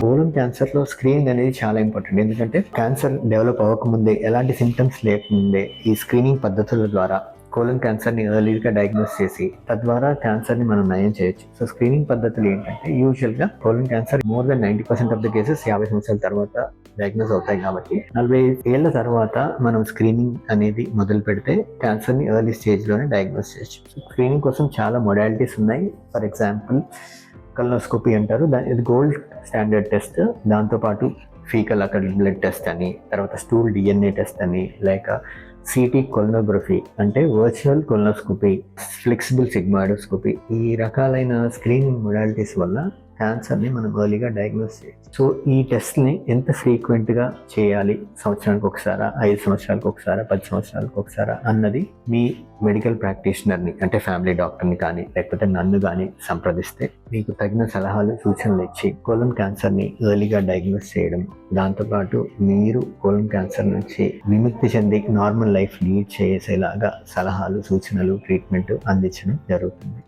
Kolam క్యాన్సర్లో screening అనేది చాలా important. ఎందుకంటే క్యాన్సర్ డెవలప్ అవ్వకముందే ఎలాంటి సిమ్టమ్స్ లేకముందే ఈ స్క్రీనింగ్ పద్ధతుల ద్వారా కోలన్ క్యాన్సర్ని ఎర్లీగా డయాగ్నోస్ చేసి తద్వారా క్యాన్సర్ని మనం నయం చేయొచ్చు. సో స్క్రీనింగ్ పద్ధతులు ఏంటంటే యూజువల్గా colon colon cancer more than ninety percent of the cases యాభై సంవత్సరాల తర్వాత డయాగ్నోస్ అవుతాయి కాబట్టి నలభై ఏళ్ళ తర్వాత మనం స్క్రీనింగ్ అనేది మొదలు పెడితే క్యాన్సర్ని ఎర్లీ స్టేజ్లోనే డయాగ్నోస్ చేయొచ్చు. స్క్రీనింగ్ కోసం చాలా మొడాలిటీస్ ఉన్నాయి. ఫర్ ఎగ్జాంపుల్ కల్నోస్కోపీ అంటారు. దాని ఇది గోల్డ్ స్టాండర్డ్ టెస్ట్. దాంతోపాటు ఫీకల్ అక్కడ బ్లడ్ టెస్ట్ అని తర్వాత స్టూల్ డిఎన్ఏ టెస్ట్ అని లేక సిటీ కొలనోగ్రఫీ అంటే వర్చువల్ కొలనోస్కోపీ ఫ్లెక్సిబుల్ సిగ్మాడోస్కోపీ ఈ రకాలైన స్క్రీనింగ్ మొడాలిటీస్ వల్ల క్యాన్సర్ని మనం ఎర్లీగా డయాగ్నోస్ చేయొచ్చు. సో ఈ టెస్ట్ని ఎంత ఫ్రీక్వెంట్గా చేయాలి? సంవత్సరానికి ఒకసారా? ఐదు సంవత్సరాలకు ఒకసారా? పది సంవత్సరాలకు ఒకసారా? అన్నది మీ మెడికల్ ప్రాక్టీషనర్ని అంటే ఫ్యామిలీ డాక్టర్ని కానీ లేకపోతే నన్ను కానీ సంప్రదిస్తే మీకు తగిన సలహాలు సూచనలు ఇచ్చి కోలం క్యాన్సర్ని ఎర్లీగా డయాగ్నోస్ చేయడం. దాంతోపాటు మీరు కోలం క్యాన్సర్ నుంచి విముక్తి చెంది నార్మల్ లైఫ్ లీడ్ చేసేలాగా సలహాలు సూచనలు ట్రీట్మెంట్ అందించడం జరుగుతుంది.